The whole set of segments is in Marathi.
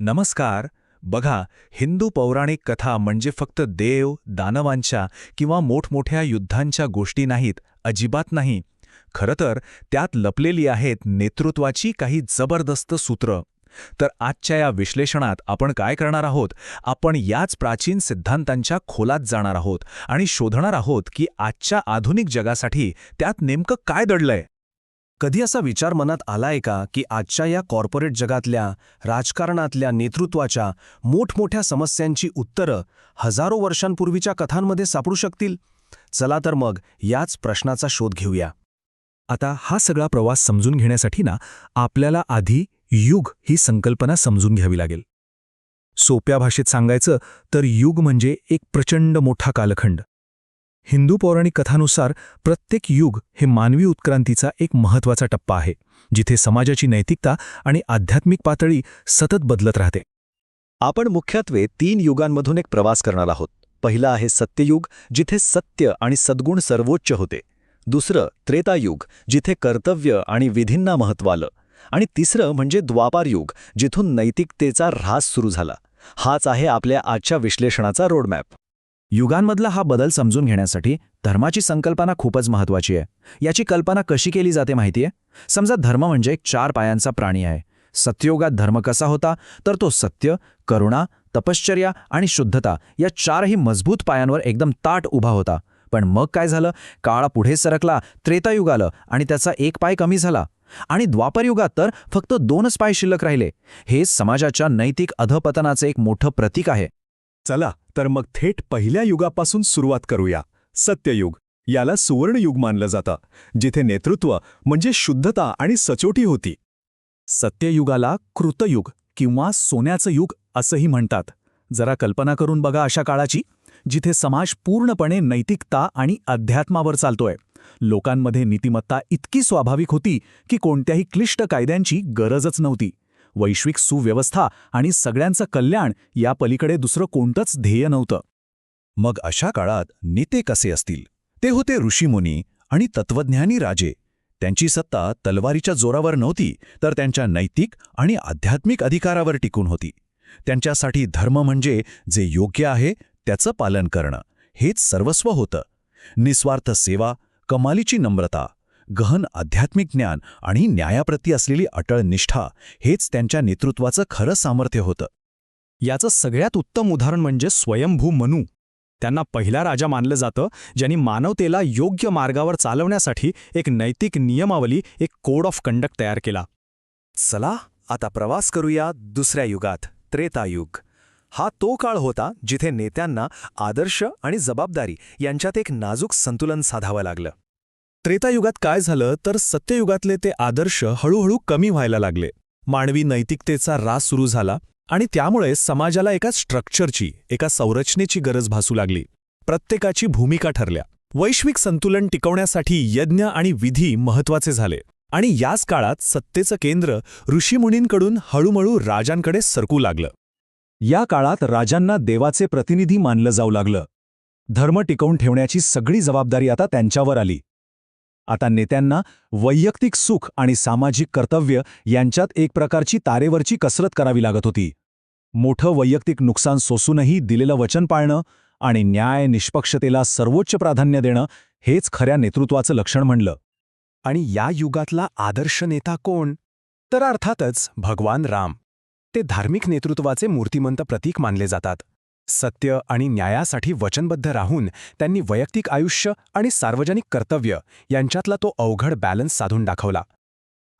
नमस्कार. बघा हिंदू पौराणिक कथा म्हणजे फक्त देव दानवांच्या किंवा मोठमोठ्या युद्धांच्या गोष्टी नाहीत अजिबात नाही. खरं तर त्यात लपलेली आहेत नेतृत्वाची काही जबरदस्त सूत्र. तर आजच्या या विश्लेषणात आपण काय करणार आहोत? आपण याच प्राचीन सिद्धांतांच्या खोलात जाणार आहोत आणि शोधणार आहोत की आजच्या आधुनिक जगासाठी त्यात नेमकं काय दडलंय? कधी असा विचार मनात आलाय का की आजच्या या कॉर्पोरेट जगातल्या राजकारणातल्या नेतृत्वाच्या मोठमोठ्या समस्यांची उत्तरं हजारो वर्षांपूर्वीच्या कथांमध्ये सापडू शकतील? चला तर मग याच प्रश्नाचा शोध घेऊया. आता हा सगळा प्रवास समजून घेण्यासाठी ना आपल्याला आधी युग ही संकल्पना समजून घ्यावी लागेल. सोप्या भाषेत सांगायचं तर युग म्हणजे एक प्रचंड मोठा कालखंड. हिंदू पौराणिक कथानुसार प्रत्येक युग हे मानवी उत्क्रांतीचा एक महत्त्वाचा टप्पा आहे जिथे समाजाची नैतिकता आणि आध्यात्मिक पातळी सतत बदलत राहते. आपण मुख्यत्वे तीन युगांमधून एक प्रवास करणार आहोत. पहिला आहे सत्ययुग जिथे सत्य आणि सद्गुण सर्वोच्च होते. दुसरं त्रेतायुग जिथे कर्तव्य आणि विधींना महत्त्व आलं. आणि तिसरं म्हणजे द्वापार युग जिथून नैतिकतेचा ऱ्हास सुरू झाला. हाच आहे आपल्या आजच्या विश्लेषणाचा रोडमॅप युगांमधला हा बदल समजून घेण्यासाठी धर्माची संकल्पना खूपच महत्वाची आहे. याची कल्पना कशी केली जाते माहितीये? समजा धर्म म्हणजे एक चार पायांचा प्राणी आहे. सत्ययुगात धर्म कसा होता? तर तो सत्य करुणा तपश्चर्या आणि शुद्धता या चारही मजबूत पायांवर एकदम ताट उभा होता. पण मग काय झालं? काळ पुढे सरकला त्रेतायुग आलं आणि त्याचा एक पाय कमी झाला. आणि द्वापरयुगात तर फक्त दोनच पाय शिल्लक राहिले. हे समाजाच्या नैतिक अधपतनाचे एक मोठं प्रतीक आहे. चला तर मग थेट पहिल्या युगापासून सुरुवात करूया. सत्ययुग याला सुवर्णयुग मानलं जातं जिथे नेतृत्व म्हणजे शुद्धता आणि सचोटी होती. सत्ययुगाला कृतयुग किंवा सोन्याचं युग असंही म्हणतात. जरा कल्पना करून बघा अशा काळाची जिथे समाज पूर्णपणे नैतिकता आणि अध्यात्मावर चालतोय. लोकांमध्ये नीतिमत्ता इतकी स्वाभाविक होती की कोणत्याही क्लिष्ट कायद्यांची गरजच नव्हती. वैश्विक सुव्यवस्था आणि सगळ्यांचं कल्याण या पलीकडे दुसरं कोणतंच ध्येय नव्हतं. मग अशा काळात नेते कसे असतील? ते होते ऋषीमुनी आणि तत्वज्ञानी राजे. त्यांची सत्ता तलवारीच्या जोरावर नव्हती तर त्यांच्या नैतिक आणि आध्यात्मिक अधिकारावर टिकून होती. त्यांच्यासाठी धर्म म्हणजे जे योग्य आहे त्याचं पालन करणं. हेच सर्वस्व होतं. निस्वार्थ सेवा कमालीची नम्रता गहन आध्यात्मिक ज्ञान आणि न्यायाप्रती असलेली अटळ निष्ठा हेच त्यांच्या नेतृत्वाचं खरं सामर्थ्य होतं. याचं सगळ्यात उत्तम उदाहरण म्हणजे स्वयंभू मनू. त्यांना पहिला राजा मानलं जातं ज्यांनी मानवतेला योग्य मार्गावर चालवण्यासाठी एक नैतिक नियमावली एक कोड ऑफ कंडक्ट तयार केला. चला आता प्रवास करूया दुसऱ्या युगात त्रेतायुग हा तो काळ होता जिथे नेत्यांना आदर्श आणि जबाबदारी यांच्यात एक नाजूक संतुलन साधावं लागलं. त्रेतायुगात काय झालं तर सत्ययुगातले ते आदर्श हळूहळू कमी व्हायला लागले. मानवी नैतिकतेचा रास सुरू झाला आणि त्यामुळे समाजाला एका स्ट्रक्चरची एका संरचनेची गरज भासू लागली. प्रत्येकाची भूमिका ठरल्या. वैश्विक संतुलन टिकवण्यासाठी यज्ञ आणि विधी महत्त्वाचे झाले. आणि याच काळात सत्तेचं केंद्र ऋषीमुनींकडून हळूहळू राजांकडे सरकू लागलं. या काळात राजांना देवाचे प्रतिनिधी मानलं जाऊ लागलं. धर्म टिकवून ठेवण्याची सगळी जबाबदारी आता त्यांच्यावर आली. आता नेत्यांना वैयक्तिक सुख आणि सामाजिक कर्तव्य यांच्यात एक प्रकारची तारेवरची कसरत करावी लागत होती. मोठं वैयक्तिक नुकसान सोसूनही दिलेलं वचन पाळणं आणि न्याय निष्पक्षतेला सर्वोच्च प्राधान्य देणं हेच खऱ्या नेतृत्वाचं लक्षण म्हणलं. आणि या युगातला आदर्श नेता कोण? तर अर्थातच भगवान राम. ते धार्मिक नेतृत्वाचे मूर्तिमंत प्रतीक मानले जातात. सत्य आणि न्यायासाठी वचनबद्ध राहून त्यांनी वैयक्तिक आयुष्य आणि सार्वजनिक कर्तव्य यांच्यातला तो अवघड बॅलन्स साधून दाखवला.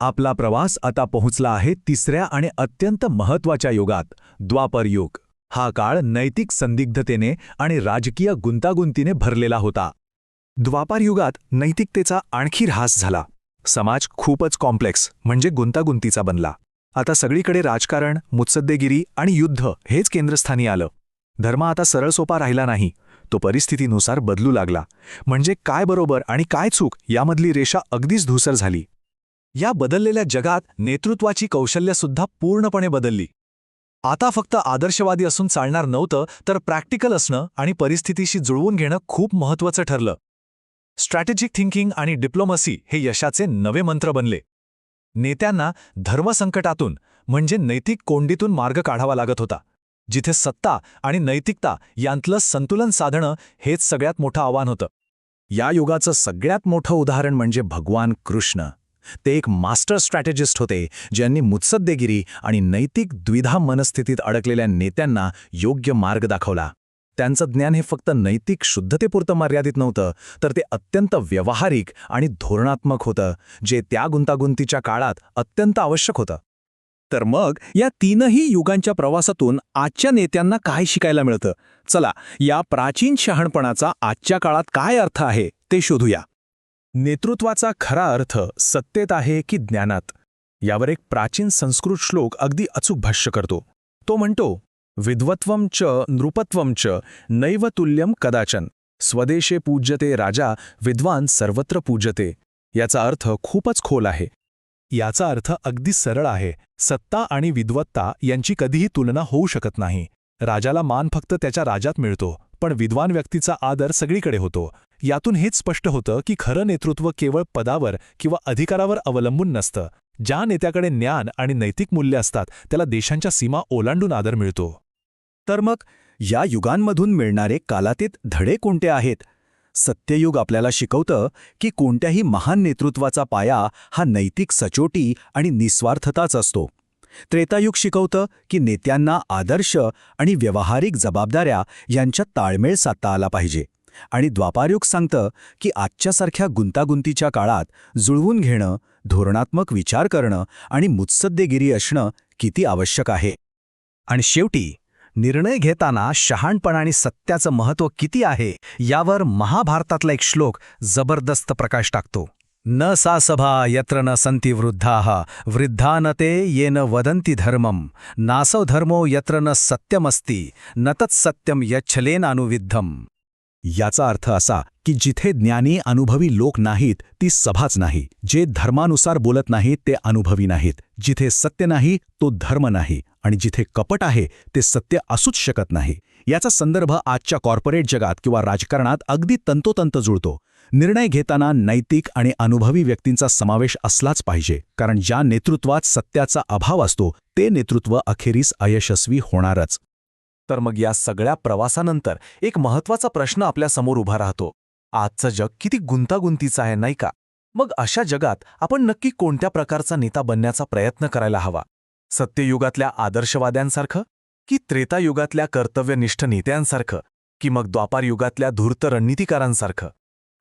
आपला प्रवास आता पोहोचला आहे तिसऱ्या आणि अत्यंत महत्त्वाच्या युगात द्वापर युग. हा काळ नैतिक संदिग्धतेने आणि राजकीय गुंतागुंतीने भरलेला होता. द्वापार युगात नैतिकतेचा आणखी ऱ्हास झाला. समाज खूपच कॉम्प्लेक्स म्हणजे गुंतागुंतीचा बनला. आता सगळीकडे राजकारण मुत्सद्देगिरी आणि युद्ध हेच केंद्रस्थानी आलं. धर्म आता सरळ सोपा राहिला नाही. तो परिस्थितीनुसार बदलू लागला. म्हणजे काय बरोबर आणि काय चूक यामधली रेषा अगदीच धुसर झाली. या बदललेल्या जगात नेतृत्वाची कौशल्यसुद्धा पूर्णपणे बदलली. आता फक्त आदर्शवादी असून चालणार नव्हतं तर प्रॅक्टिकल असणं आणि परिस्थितीशी जुळवून घेणं खूप महत्त्वाचं ठरलं. स्ट्रॅटेजिक थिंकिंग आणि डिप्लोमसी हे यशाचे नवे मंत्र बनले. नेत्यांना धर्मसंकटातून म्हणजे नैतिक कोंडीतून मार्ग काढावा लागत होता. जिथे सत्ता आणि नैतिकता यांतलं संतुलन साधणं हेच सगळ्यात मोठं आव्हान होतं. या युगाचं सगळ्यात मोठं उदाहरण म्हणजे भगवान कृष्ण. ते एक मास्टर स्ट्रॅटेजिस्ट होते ज्यांनी मुत्सद्देगिरी आणि नैतिक द्विधा मनस्थितीत अडकलेल्या नेत्यांना योग्य मार्ग दाखवला. त्यांचं ज्ञान हे फक्त नैतिक शुद्धतेपुरतं मर्यादित नव्हतं तर ते अत्यंत व्यावहारिक आणि धोरणात्मक होतं जे त्या गुंतागुंतीच्या काळात अत्यंत आवश्यक होतं. तर मग या तीनही युगांच्या प्रवासातून आजच्या नेत्यांना काय शिकायला मिळतं? चला या प्राचीन शहाणपणाचा आजच्या काळात काय अर्थ आहे ते शोधूया. नेतृत्वाचा खरा अर्थ सत्तेत आहे की ज्ञानात? यावर एक प्राचीन संस्कृत श्लोक अगदी अचूक भाष्य करतो. तो म्हणतो विद्वत्वम च नृपत्वं च नैव तुल्यं कदाचन. स्वदेशे पूज्यते राजा विद्वान सर्वत्र पूज्यते. याचा अर्थ खूपच खोल आहे. याचा अर्थ अगदी सरळ आहे. सत्ता आणि विद्वत्ता यांची कधीही तुलना होऊ शकत नाही. राजाला मान फक्त त्याच्या राजात मिळतो पण विद्वान व्यक्तीचा आदर सगळीकडे होतो. यातून हेच स्पष्ट होतं की खरं नेतृत्व केवळ पदावर किंवा अधिकारावर अवलंबून नसतं. ज्या नेत्याकडे ज्ञान आणि नैतिक मूल्य असतात त्याला देशांच्या सीमा ओलांडून आदर मिळतो. तर मग या युगांमधून मिळणारे कालातीत धडे कोणते आहेत? सत्ययुग आपल्याला शिकवतं की कोणत्याही महान नेतृत्वाचा पाया हा नैतिक सचोटी आणि निस्वार्थताच असतो. त्रेतायुग शिकवतं की नेत्यांना आदर्श आणि व्यावहारिक जबाबदाऱ्या यांच्यात ताळमेळ साधता आला पाहिजे. आणि द्वापारयुग सांगतं की आजच्यासारख्या गुंतागुंतीच्या काळात जुळवून घेणं धोरणात्मक विचार करणं आणि मुत्सद्देगिरी असणं किती आवश्यक आहे. आणि शेवटी निर्णय घेताना शहाणपण आणि सत्याचं महत्त्व किती आहे यावर महाभारतातला एक श्लोक जबरदस्त प्रकाश टाकतो. न सा सभा यत्र न सन्ति वृद्धाः वृद्धा न ते येन वदन्ति धर्मं नासौ धर्मो यत्र न सत्यमस्ति न तत्सत्यं यच्छलेनानुविद्धम्। याचा अर्थ असा की जिथे ज्ञानी अनुभवी लोक नाहीत ती सभाच नाही. जे धर्मानुसार बोलत नाहीत ते अनुभवी नाहीत. जिथे सत्य नाही तो धर्म नाही. आणि जिथे कपट आहे ते सत्य असूच शकत नाही. याचा संदर्भ आजच्या कॉर्पोरेट जगात किंवा राजकारणात अगदी तंतोतंत जुळतो. निर्णय घेताना नैतिक आणि अनुभवी व्यक्तींचा समावेश असलाच पाहिजे. कारण ज्या नेतृत्वात सत्याचा अभाव असतो ते नेतृत्व अखेरीस अयशस्वी होणारच. तर मग या सगळ्या प्रवासानंतर एक महत्त्वाचा प्रश्न आपल्यासमोर उभा राहतो. आजचं जग किती गुंतागुंतीचं आहे नाही का? मग अशा जगात आपण नक्की कोणत्या प्रकारचा नेता बनण्याचा प्रयत्न करायला हवा? सत्ययुगातल्या आदर्शवाद्यांसारखं? की त्रेतायुगातल्या कर्तव्यनिष्ठ नेत्यांसारखं? की मग द्वापारयुगातल्या धूर्त रणनीतिकारांसारखं?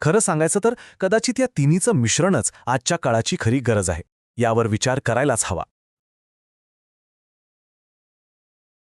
खरं सांगायचं तर कदाचित या तिन्हीचं मिश्रणच आजच्या काळाची खरी गरज आहे. यावर विचार करायलाच हवा.